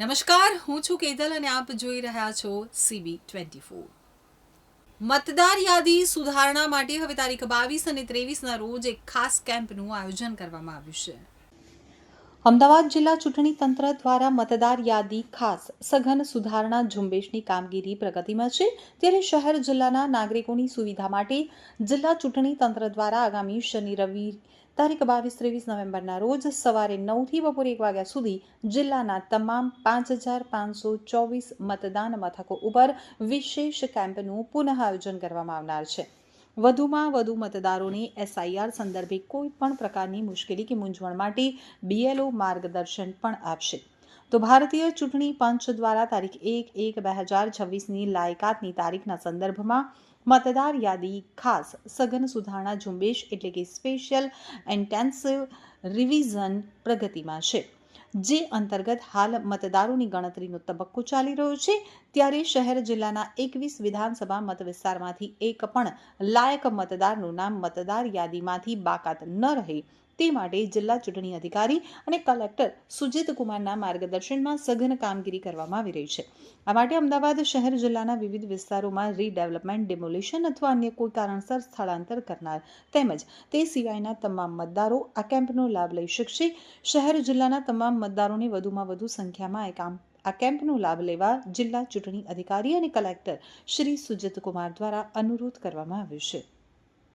નમસ્કાર, હું છું કેતલ અને આપ જોઈ રહ્યા છો સીબી ટ્વેન્ટી ફોર મતદાર યાદી સુધારણા માટે હવે તારીખ બાવીસ અને ત્રેવીસના રોજ એક ખાસ કેમ્પનું આયોજન કરવામાં આવ્યું છે. અમદાવાદ જિલ્લા ચૂંટણી તંત્ર દ્વારા મતદાર યાદી ખાસ સઘન સુધારણા ઝુંબેશની કામગીરી પ્રગતિમાં છે ત્યારે શહેર જિલ્લાના નાગરિકોની સુવિધા માટે જિલ્લા ચૂંટણી તંત્ર દ્વારા આગામી શનિ, રવિ તારીખ બાવીસ, ત્રેવીસ નવેમ્બરના રોજ સવારે નવથી બપોરે એક વાગ્યા સુધી જિલ્લાના તમામ પાંચ હજાર પાંચસો ચોવીસ મતદાન મથકો ઉપર વિશેષ કેમ્પનું પુનઃ આયોજન કરવામાં આવનાર છે. વધુમાં વધુ મતદારોને એસઆઈઆર સંદર્ભે કોઈ પણ પ્રકારની મુશ્કેલી કે મૂંઝવણ માટે બીએલઓ માર્ગદર્શન પણ આપશે. તો ભારતીય ચૂંટણી પંચ દ્વારા તારીખ એક એક બે હજાર છવ્વીસની લાયકાતની તારીખના સંદર્ભમાં મતદાર યાદી ખાસ સઘન સુધારણા ઝુંબેશ એટલે કે સ્પેશિયલ ઇન્ટેન્સિવ રિવિઝન પ્રગતિમાં છે. જે અંતર્ગત હાલ મતદારોની ગણતરીનો તબક્કો ચાલી રહ્યો છે, ત્યારે શહેર જિલ્લાના એકવીસ વિધાનસભા મત વિસ્તારમાંથી એક પણ લાયક મતદારનું નામ મતદાર યાદીમાંથી બાકાત ન રહે. તે માટે જિલ્લા ચૂંટણી અધિકારી અને કલેક્ટર સુજીત કુમારના માર્ગદર્શનમાં સઘન કામગીરી કરવામાં આવી રહી છે. આ માટે અમદાવાદ શહેર જિલ્લાના વિવિધ વિસ્તારોમાં રીડેવલપમેન્ટ ડિમોલિશન અથવા અન્ય કોઈ કારણસર સ્થળાંતર કરનાર તેમજ તે સિવાયના તમામ મતદારો આ કેમ્પનો લાભ લઈ શકશે. શહેર જિલ્લાના તમામ મતદારોને વધુમાં વધુ સંખ્યામાં આ કામ, આ કેમ્પનો લાભ લેવા જિલ્લા ચૂંટણી અધિકારી અને કલેક્ટર શ્રી સુજીત કુમાર દ્વારા અનુરોધ કરવામાં આવ્યો છે.